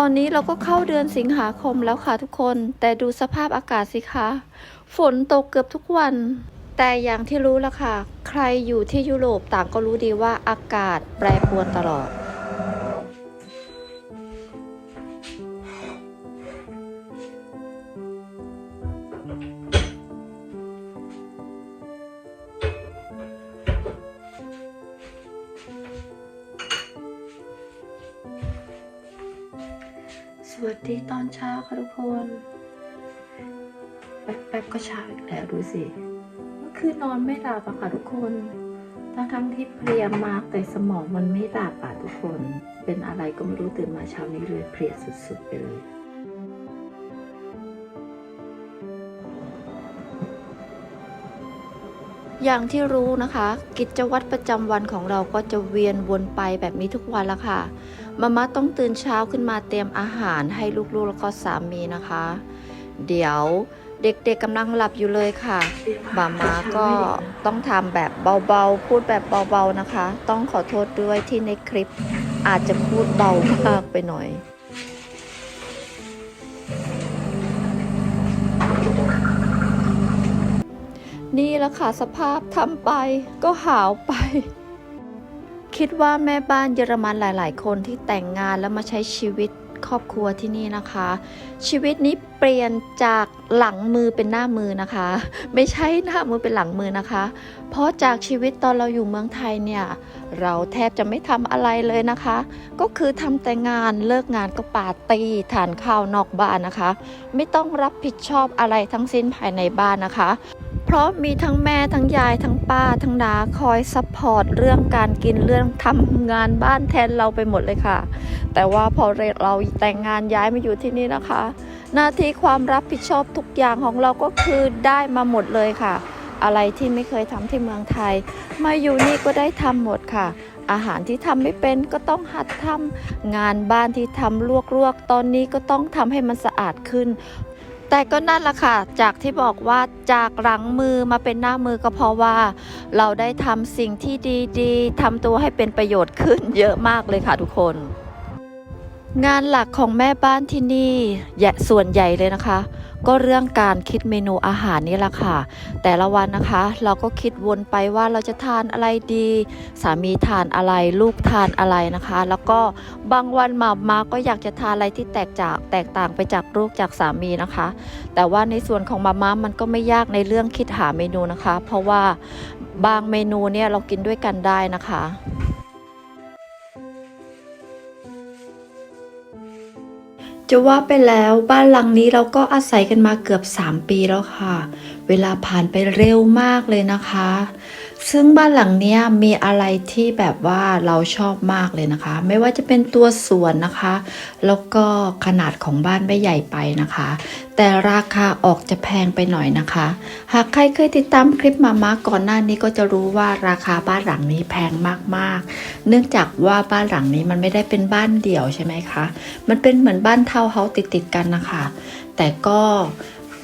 ตอนนี้เราก็เข้าเดือนสิงหาคมแล้วค่ะทุกคน แต่ดูสภาพอากาศสิคะ ฝนตกเกือบทุกวัน แต่อย่างที่รู้ละค่ะ ใครอยู่ที่ยุโรปต่างก็รู้ดีว่าอากาศแปรปรวนตลอด เช้าค่ะทุกคน แป๊บๆก็เช้าอีกแล้วดูสิ เมื่อคืนนอนไม่หลับอะค่ะทุกคนทั้งทั้งๆที่เพลียมากแต่สมองมันไม่หลับอะทุกคน เป็นอะไรก็ไม่รู้ตื่นมาเช้านี้เลยเพลียสุดๆไปเลย อย่างที่รู้นะคะ กิจวัตรประจำวันของเราก็จะเวียนวนไปแบบนี้ทุกวันละค่ะมาม่าต้องตื่นเช้าขึ้นมาเตรียมอาหารให้ลูกๆแล้วก็สามีนะคะ เดี๋ยวเด็กๆกำลังหลับอยู่เลยค่ะมาม่าก็ต้องทำแบบเบาๆ พูดแบบเบาๆนะคะ ต้องขอโทษด้วยที่ในคลิปอาจจะพูดเบามากไปหน่อย นี่แหละค่ะสภาพทำไปก็หาวไป คิดว่าแม่บ้านเยอรมันหลาย ๆ คนที่แต่งงานแล้วมาใช้ชีวิตครอบครัวที่นี่นะคะ ชีวิตนี้เปลี่ยนจากหลังมือเป็นหน้ามือนะคะ ไม่ใช่หน้ามือเป็นหลังมือนะคะ เพราะจากชีวิตตอนเราอยู่เมืองไทยเนี่ย เราแทบจะไม่ทำอะไรเลยนะคะ ก็คือทำแต่งานเลิกงานก็ปาร์ตี้ทานข้าวนอกบ้านนะคะ ไม่ต้องรับผิดชอบอะไรทั้งสิ้นภายในบ้านนะคะ เพราะมีทั้งแม่ทั้งยายทั้งป้าทั้งนาคอยซัพพอร์ตเรื่องการกินเรื่องทำงานบ้านแทนเราไปหมดเลยค่ะ แต่ว่าพอเราแต่งงานย้ายมาอยู่ที่นี่นะคะ หน้าที่ความรับผิดชอบทุกอย่างของเราก็คือได้มาหมดเลยค่ะ อะไรที่ไม่เคยทำที่เมืองไทย มาอยู่นี่ก็ได้ทำหมดค่ะอาหารที่ทำไม่เป็นก็ต้องหัดทำงานบ้านที่ทำลวกๆ ตอนนี้ก็ต้องทำให้มันสะอาดขึ้น แต่ก็นั่นแหละค่ะ จากที่บอกว่าจากหลังมือมาเป็นหน้ามือก็เพราะว่า เราได้ทำสิ่งที่ดีๆทำตัวให้เป็นประโยชน์ขึ้นเยอะมากเลยค่ะทุกคน งานหลักของแม่บ้านที่นี่แยะส่วนใหญ่เลยนะคะ ก็เรื่องการคิดเมนูอาหารนี่แหละค่ะ แต่ละวันนะคะ เราก็คิดวนไปว่าเราจะทานอะไรดี สามีทานอะไร ลูกทานอะไรนะคะ แล้วก็บางวันมามาก็อยากจะทานอะไรที่แตกจากแตกต่างไปจากลูกจากสามีนะคะ แต่ว่าในส่วนของมาม่ามันก็ไม่ยากในเรื่องคิดหาเมนูนะคะ เพราะว่าบางเมนูเนี่ยเรากินด้วยกันได้นะคะ จะว่าไปแล้วบ้านหลังนี้เราก็อาศัยกันมาเกือบ 3 ปีแล้วค่ะ เวลาผ่านไปเร็วมากเลยนะคะ ซึ่งบ้านหลังนี้มีอะไรที่แบบว่าเราชอบมากเลยนะคะ ไม่ว่าจะเป็นตัวสวนนะคะ แล้วก็ขนาดของบ้านไม่ใหญ่ไปนะคะ แต่ราคาออกจะแพงไปหน่อยนะคะ หากใครเคยติดตามคลิปมามาก่อนหน้านี้ก็จะรู้ว่าราคาบ้านหลังนี้แพงมากๆ เนื่องจากว่าบ้านหลังนี้มันไม่ได้เป็นบ้านเดี่ยวใช่ไหมคะ มันเป็นเหมือนบ้านเท่าเฮาส์ติดกันนะคะ แต่ก็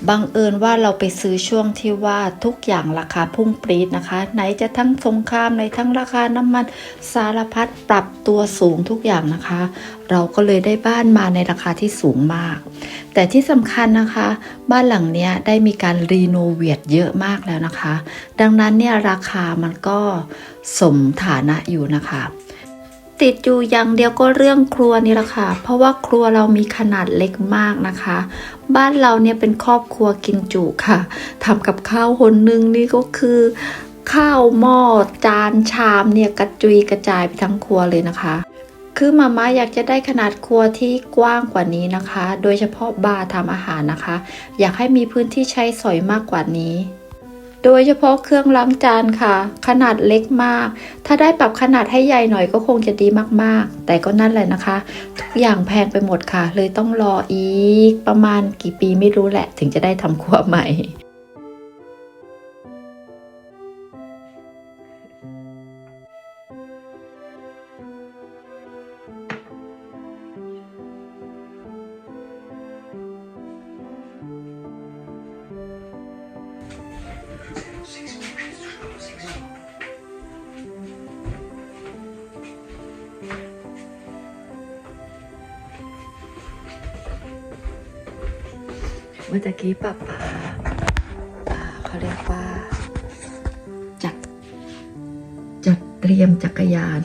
บังเอิญว่าเราไปซื้อช่วงที่ว่าทุกอย่างราคาพุ่งปรี๊ดนะคะ ไหนจะทั้งสงครามในทั้งราคาน้ำมันสารพัดปรับตัวสูงทุกอย่างนะคะ เราก็เลยได้บ้านมาในราคาที่สูงมาก แต่ที่สำคัญนะคะ บ้านหลังนี้ได้มีการรีโนเวทเยอะมากแล้วนะคะ ดังนั้นเนี่ยราคามันก็สมฐานะอยู่นะคะ ติดอยู่อย่างเดียวก็เรื่องครัวนี่แหละค่ะ เพราะว่าครัวเรามีขนาดเล็กมากนะคะ บ้านเราเนี่ยเป็นครอบครัวกินจุค่ะทำกับข้าวคนนึงนี่ก็คือ ข้าวหม้อจานชามเนี่ยกระจุยกระจายไปทั้งครัวเลยนะคะคือมาม่าอยากจะได้ขนาดครัวที่กว้างกว่านี้นะคะ โดยเฉพาะบาร์ทำอาหารนะคะ อยากให้มีพื้นที่ใช้สอยมากกว่านี้ โดยเฉพาะเครื่องล้างจานค่ะ ขนาดเล็กมาก ถ้าได้ปรับขนาดให้ใหญ่หน่อยก็คงจะดีมากๆ แต่ก็นั่นแหละนะคะ ทุกอย่างแพงไปหมดค่ะ เลยต้องรออีกประมาณกี่ปีไม่รู้แหละ ถึงจะได้ทำครัวใหม่ มื่อตะกี้ป้าป๋าอ่าเขาเรียกว่าจัดจัดเตรียมจักรยาน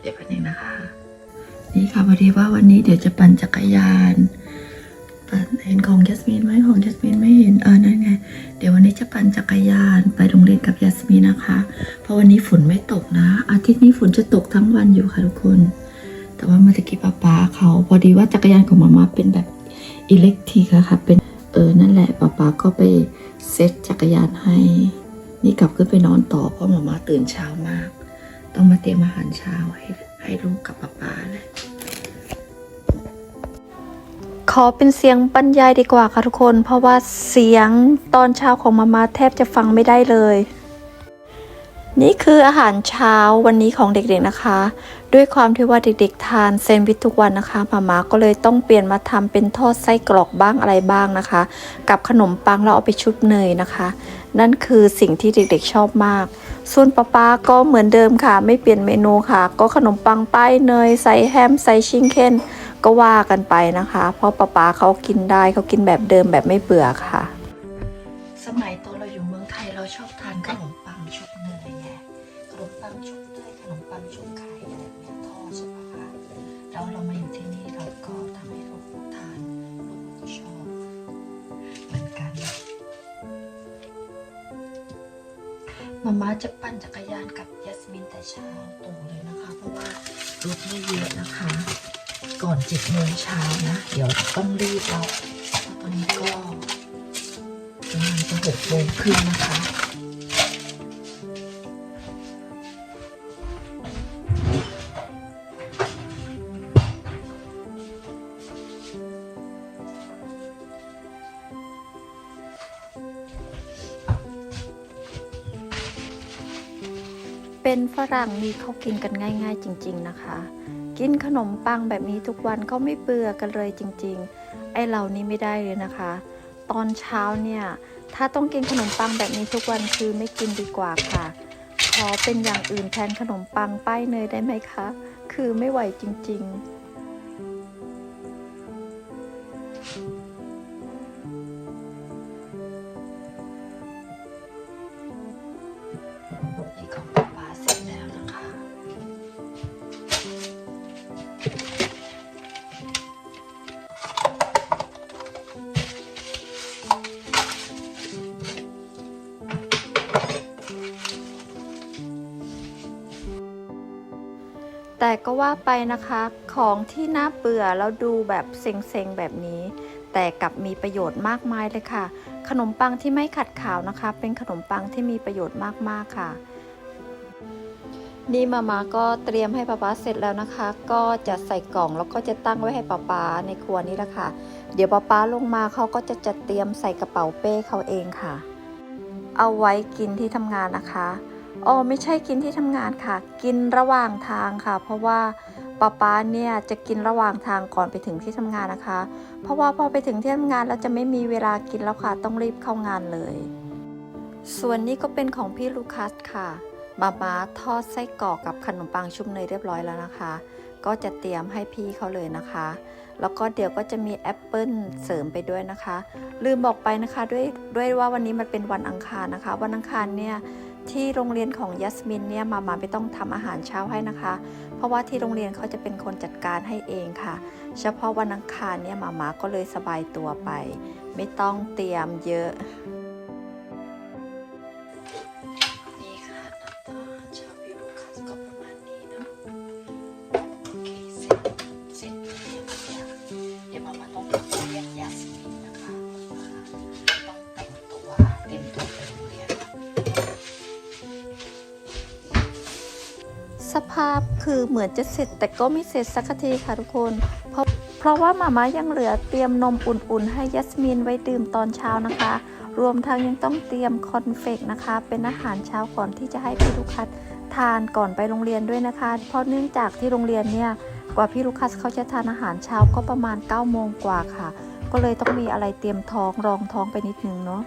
เดี๋ยวแป๊บนึงนะคะ นี่ค่ะพอดีว่าวันนี้เดี๋ยวจะปั่นจักรยานปั่นเห็นของยัสมินไหมของยัสมินไม่เห็นเออนั่นไง เดี๋ยววันนี้จะปั่นจักรยานไปโรงเรียนกับยัสมินนะคะ เพราะวันนี้ฝนไม่ตกนะ อาทิตย์นี้ฝนจะตกทั้งวันอยู่ค่ะทุกคน แต่ว่าเมื่อตะกี้ป้าป๊าเขาพอดีว่าจักรยานของมาม่าเป็นแบบ อิเล็กทริกอะค่ะเป็นเออนั่นแหละป้าป๊าก็ไปเซ็ตจักรยานให้ นี่กลับขึ้นไปนอนต่อเพราะมามาตื่นเช้ามาก ต้องมาเตรียมอาหารเช้าให้ให้ลูกกับป้าป๊าเลยขอเป็นเสียงบรรยายดีกว่าค่ะทุกคน เพราะว่าเสียงตอนเช้าของมามาแทบจะฟังไม่ได้เลย นี่คืออาหารเช้าวันนี้ของเด็กๆนะคะ ด้วยความที่ว่าเด็กๆ ทานแซนด์วิชทุกวันนะคะมามาก็เลยต้องเปลี่ยนมาทำเป็นทอดไส้กรอกบ้างอะไรบ้างนะคะ กับขนมปังแล้วเอาไปชุบเนยนะคะ นั่นคือสิ่งที่เด็กๆชอบมาก ส่วนป้าป๊าก็เหมือนเดิมค่ะ ไม่เปลี่ยนเมนูค่ะ ก็ขนมปังป้ายเนยใส่แฮมใส่ชิงเคนก็ว่ากันไปนะคะ เพราะป้าป๊าเขากินได้เขากินแบบเดิมแบบไม่เบื่อค่ะ มาม่าจะปั่นจักรยานกับยัสมินแต่เช้าตรงเลยนะคะ เพราะว่ารถไม่เยอะนะคะ ก่อนเจ็ดโมงเช้านะ เดี๋ยวต้องรีบแล้วเพราตอนนี้ก็ประมาณจะหกโมงครึ่งนะคะ รั่งนี่เขากินกันง่าย ๆ จริง ๆนะคะ กินขนมปังแบบนี้ทุกวันก็ไม่เบื่อกันเลยจริง ๆ ไอเรานี่ไม่ได้เลยนะคะ ตอนเช้าเนี่ยถ้าต้องกินขนมปังแบบนี้ทุกวันคือไม่กินดีกว่าค่ะ ขอเป็นอย่างอื่นแทนขนมปังป้ายเนยได้ไหมคะ คือไม่ไหวจริง ๆ แต่ก็ว่าไปนะคะของที่น่าเบื่อแล้วดูแบบเซ็งๆแบบนี้ แต่กลับมีประโยชน์มากมายเลยค่ะ ขนมปังที่ไม่ขัดขาวนะคะ เป็นขนมปังที่มีประโยชน์มากๆค่ะ นี่มามาก็เตรียมให้ป๊าป๊าเสร็จแล้วนะคะ ก็จะใส่กล่องแล้วก็จะตั้งไว้ให้ป๊าป๊าในครัวนี้แหละค่ะ เดี๋ยวป๊าป๊าลงมาเขาก็จะจัดเตรียมใส่กระเป๋าเป้เขาเองค่ะ เอาไว้กินที่ทำงานนะคะ อ๋อไม่ใช่กินที่ทำงานค่ะ กินระหว่างทางค่ะ เพราะว่าป๊าป๊าเนี่ยจะกินระหว่างทางก่อนไปถึงที่ทำงานนะคะ เพราะว่าพอไปถึงที่ทำงานแล้วจะไม่มีเวลากินแล้วค่ะ ต้องรีบเข้างานเลย ส่วนนี้ก็เป็นของพี่ลูคัสค่ะมาม่าทอดไส้กรอกกับขนมปังชุบเนยเรียบร้อยแล้วนะคะ ก็จะเตรียมให้พี่เขาเลยนะคะ แล้วก็เดี๋ยวก็จะมีแอปเปิลเสริมไปด้วยนะคะ ลืมบอกไปนะคะด้วยด้วยว่าวันนี้มันเป็นวันอังคารนะคะ วันอังคารเนี่ย ที่โรงเรียนของยัสมินเนี่ยมามาไม่ต้องทำอาหารเช้าให้นะคะ เพราะว่าที่โรงเรียนเขาจะเป็นคนจัดการให้เองค่ะ เฉพาะวันอังคารเนี่ยมามาก็เลยสบายตัวไป ไม่ต้องเตรียมเยอะาพคือเหมือนจะเสร็จแต่ก็ไม่เสร็จสักทีค่ะทุกคน เพราะเพราะว่ามาม่ายังเหลือเตรียมนมอุ่นๆ ให้ยัสมินไว้ดื่มตอนเช้านะคะ รวมทั้งยังต้องเตรียมคอนเฟกนะคะ เป็นอาหารเช้าก่อนที่จะให้พี่ลูกคัสทานก่อนไปโรงเรียนด้วยนะคะ เพราะเนื่องจากที่โรงเรียนเนี่ยกว่าพี่ลูกคัสเขาจะทานอาหารเช้าก็ประมาณ9ก้าโมงกว่าค่ะ ก็เลยต้องมีอะไรเตรียมท้องรองท้องไปนิดนึงเนาะ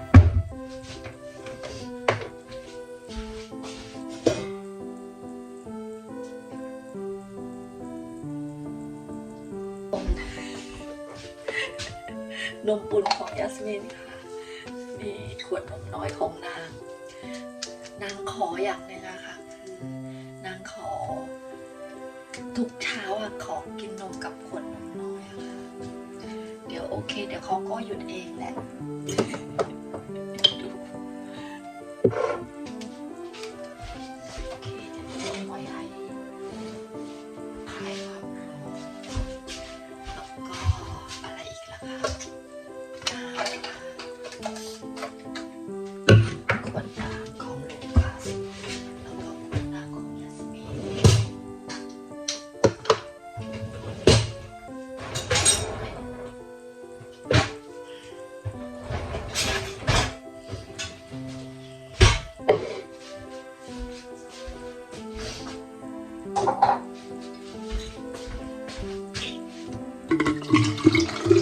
ของยาสมินค่ะนี่ขวดนมน้อยของนาง นางขออย่างหนึงอะค่ะนางขอ ทุกเช้าอะขอกินนมกับขวดนมน้อยอะค่ะเดี๋ยวโอเค เดี๋ยวเขาก็หยุดเองแหละ 何?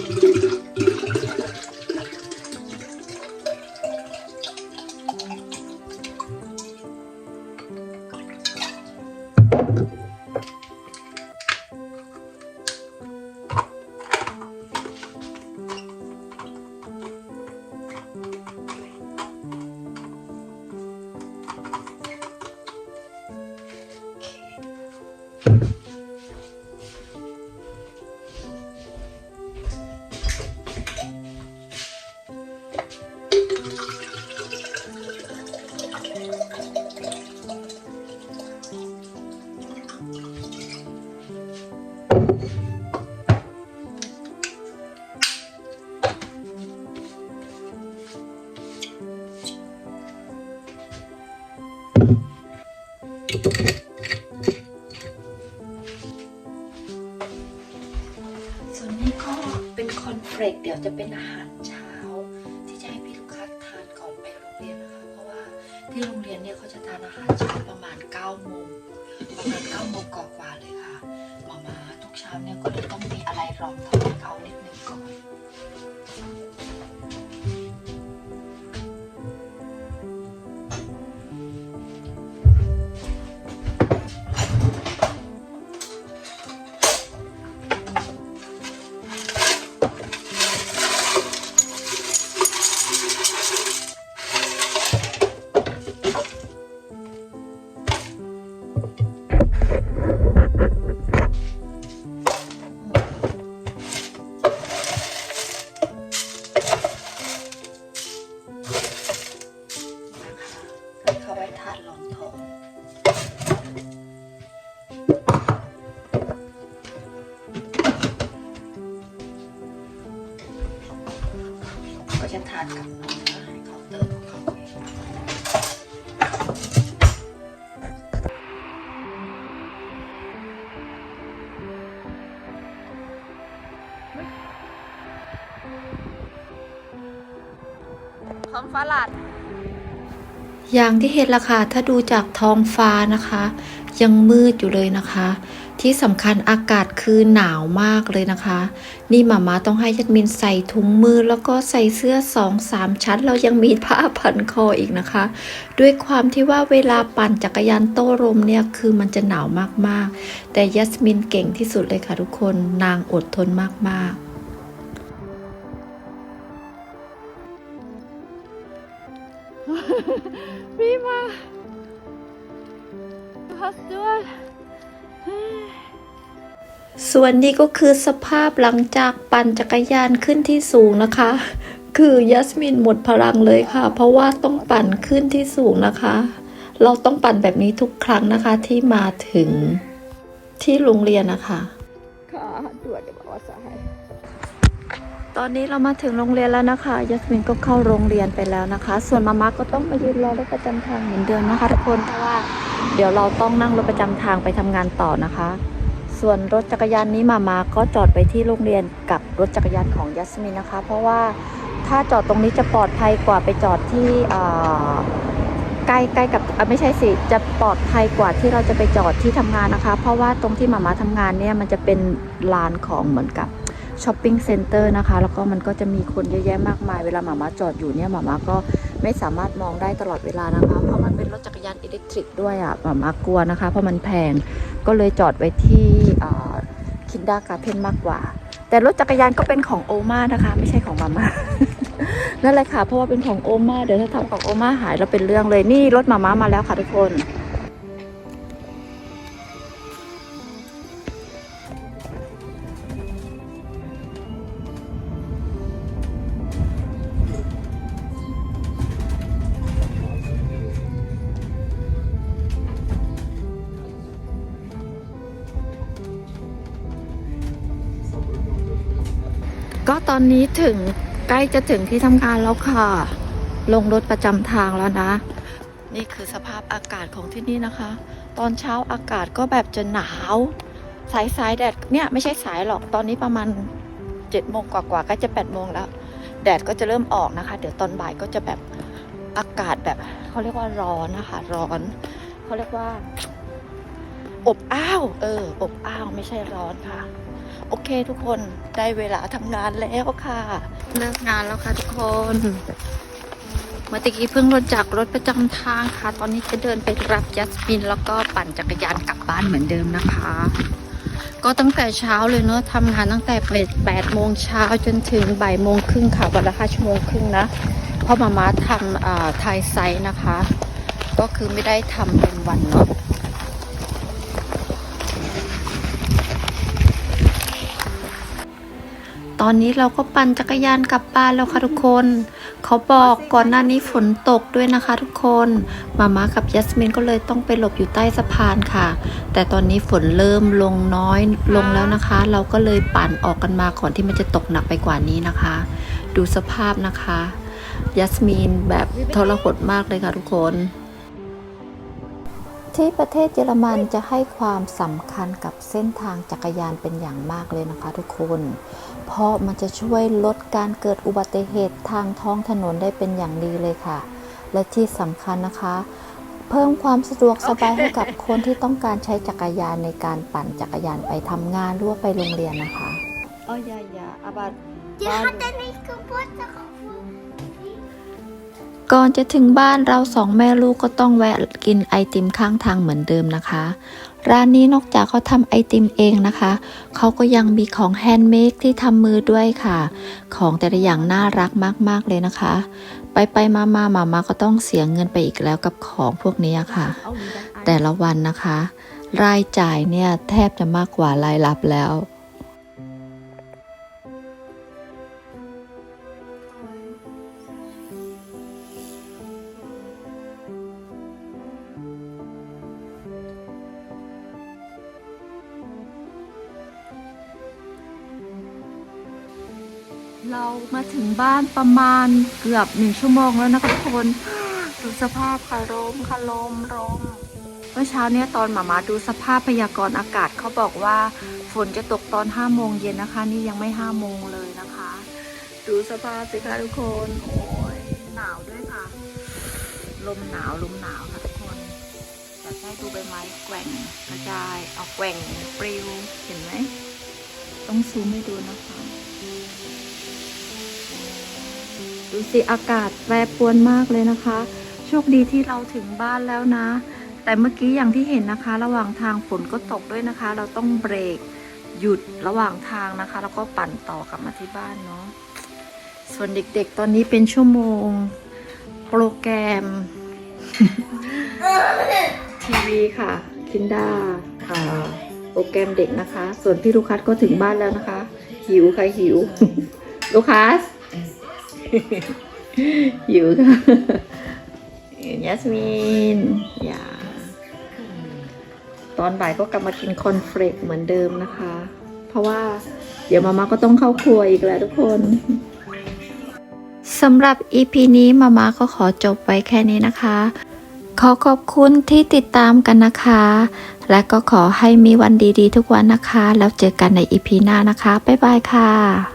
เช้าเนี่ยก็เลยต้องมีอะไรรองท้องเขานิดนึงก่อน ก็จะทานกับเนมนะให้เขาเติมของเขาเองของฝรั่งอย่างที่เห็นละค่ะ ถ้าดูจากท้องฟ้านะคะ ยังมืดอยู่เลยนะคะ ที่สำคัญอากาศคือหนาวมากเลยนะคะ นี่หมามาต้องให้ยัดมินใส่ถุงมือแล้วก็ใส่เสื้อสองสามชั้นแล้วยังมีผ้าพันคออีกนะคะ ด้วยความที่ว่าเวลาปั่นจักรยานโต้ลมเนี่ยคือมันจะหนาวมากๆ แต่ยัสมินเก่งที่สุดเลยค่ะทุกคนนางอดทนมากๆ Prima. Du hast durch. ส่ว นนี้ก็คือสภาพหลังจากปั่นจักรยานขึ้นที่สูงนะคะ คือยัสมินหมดพลังเลยค่ะ เพราะว่าต้องปั่นขึ้นที่สูงนะคะ เราต้องปั่นแบบนี้ทุกครั้งนะคะที่มาถึงที่โรงเรียนนะคะขาตรวจเดี๋ยวบอกว่าสาให้ตอนนี้เรามาถึงโรงเรียนแล้วนะคะยัสมินก็เข้าโรงเรียนไปแล้วนะคะ ส่วนมาม่าก็ต้องมายืนรอรถประจำทางเหมือนเดิมนะคะทุกคนเพราะว่าเดี๋ยวเราต้องนั่งรถประจำทางไปทำงานต่อนะคะ ส่วนรถจักรยานนี้มามาก็จอดไปที่โรงเรียนกับรถจักรยานของยัสมินนะคะ เพราะว่าถ้าจอดตรงนี้จะปลอดภัยกว่าไปจอดที่ใกล้ใกล้กับไม่ใช่สิจะปลอดภัยกว่าที่เราจะไปจอดที่ทำงานนะคะ เพราะว่าตรงที่มามาทำงานเนี่ยมันจะเป็นลานของเหมือนกับช้อปปิ้งเซ็นเตอร์นะคะ แล้วก็มันก็จะมีคนเยอะแยะมากมาย เวลาหมามาจอดอยู่เนี่ยหมามาก็ไม่สามารถมองได้ตลอดเวลานะคะ เพราะมันเป็นรถจักรยานอิเล็กทริกด้วยอะหมามากลัวนะคะ เพราะมันแพง ก็เลยจอดไว้ที่คินดาการเพนมากกว่าแต่แต่รถจักรยานก็เป็นของโอมานะคะ ไม่ใช่ของมาม่านั่นแหละค่ะเพราะว่าเป็นของโอมาเดี๋ยวถ้าทำของโอมาหายเราเป็นเรื่องเลยนี่รถมาม่ามาแล้วค่ะทุกคน ก็ตอนนี้ถึงใกล้จะถึงที่ทำงานแล้วค่ะ ลงรถประจำทางแล้วนะ นี่คือสภาพอากาศของที่นี่นะคะ ตอนเช้าอากาศก็แบบจะหนาว สายสายแดดเนี่ยไม่ใช่สายหรอกตอนนี้ประมาณ7จ็ดโมงกว่าๆใกล้จะ8ปดโมงแล้ว แดดก็จะเริ่มออกนะคะ เดี๋ยวตอนบ่ายก็จะแบบอากาศแบบเขาเรียกว่าร้อนนะคะ ร้อนเขาเรียกว่า อบอ้าว เออ อบอ้าวไม่ใช่ร้อนค่ะ โอเคทุกคนได้เวลาทำงานแล้วค่ะ เลิกงานแล้วค่ะทุกคนเมื่อกี้เพิ่งลงจากรถประจำทางค่ะ ตอนนี้จะเดินไปรับยัสมิน แล้วก็ปั่นจักรยานกลับบ้านเหมือนเดิมนะคะ ก็ตั้งแต่เช้าเลยเนอะทำงานตั้งแต่แปดโมงเช้าจนถึงบ่ายโมงครึ่งค่ะวันละห้าชั่วโมงครึ่งนะเพราะมาม่าทำอ่าไทยไซส์นะคะ ก็คือไม่ได้ทำเป็นวันเนาะ อนนี้เราก็ปั่นจักรยานกลับบ้านแล้วค่ะทุกคน เขาบอกก่อนหน้านี้ฝนตกด้วยนะคะทุกคน มาม่ากับยัสมินก็เลยต้องไปหลบอยู่ใต้สะพานค่ะ แต่ตอนนี้ฝนเริ่มลงน้อยลงแล้วนะคะ เราก็เลยปั่นออกกันมาก่อนที่มันจะตกหนักไปกว่านี้นะคะ ดูสภาพนะคะยัสมินแบบทรหดมากเลยค่ะทุกคน ที่ประเทศเยอรมันจะให้ความสำคัญกับเส้นทางจักรยานเป็นอย่างมากเลยนะคะทุกคน เพราะมันจะช่วยลดการเกิดอุบัติเหตุทางท้องถนนได้เป็นอย่างดีเลยค่ะ และที่สำคัญนะคะ เพิ่มความสะดวกสบายให้กับคนที่ต้องการใช้จักรยานในการปั่นจักรยานไปทำงานหรือว่าไปโรงเรียนนะคะอ๋อยายาอาบัตก่อนจะถึงบ้านเราสองแม่ลูกก็ต้องแวะกินไอติมข้างทางเหมือนเดิมนะคะ ร้านนี้นอกจากเขาทำไอติมเองนะคะ เขาก็ยังมีของแฮนด์เมดที่ทำมือด้วยค่ะ ของแต่ละอย่างน่ารักมาก ๆ เลยนะคะ ไปไปมามามามาก็ต้องเสียเงินไปอีกแล้วกับของพวกนี้ค่ะ แต่ละวันนะคะ รายจ่ายเนี่ยแทบจะมากกว่ารายรับแล้ว ถึงบ้านประมาณเกือบหนึ่งชั่วโมงแล้วนะคะทุกคนดูสภาพค่ะลมค่ะลมลมเมื่อเช้าเนี่ยตอนหมามาดูสภาพพยากรณ์อากาศเขาบอกว่าฝนจะตกตอนห้าโมงเย็นนะคะ นี่ยังไม่ห้าโมงเลยนะคะ ดูสภาพสิคะทุกคนโอ้ยหนาวด้วยค่ะ ลมหนาวลมหนาวค่ะทุกคนอยากให้ดูใบไม้แกว่งกระจายออกแกว่งปลิวเห็นไหมต้องซูมให้ดูนะคะ ดูสิอากาศแปรปรวนมากเลยนะคะ โชคดีที่เราถึงบ้านแล้วนะ แต่เมื่อกี้อย่างที่เห็นนะคะ ระหว่างทางฝนก็ตกด้วยนะคะ เราต้องเบรกหยุดระหว่างทางนะคะ แล้วก็ปั่นต่อกลับมาที่บ้านเนาะส่วนเด็กๆ ตอนนี้เป็นชั่วโมง โปรแกรม ทีวีค่ะ คินดาค่ะโปรแกรมเด็กนะคะ ส่วนพี่ลูคัสก็ถึงบ้านแล้วนะคะ หิวใครหิว ลูคัส หิวค่ะยัสมินอย่าตอนบ่ายก็กลับมากินคอนเฟลกเหมือนเดิมนะคะ เพราะว่าเดี๋ยวมาม่าก็ต้องเข้าครัวอีกแล้วทุกคนสำหรับ EP นี้มาม่าก็ขอจบไว้แค่นี้นะคะ ขอขอบคุณที่ติดตามกันนะคะ และก็ขอให้มีวันดีๆ ทุกวันนะคะ แล้วเจอกันใน EP หน้านะคะ บ๊ายบายค่ะ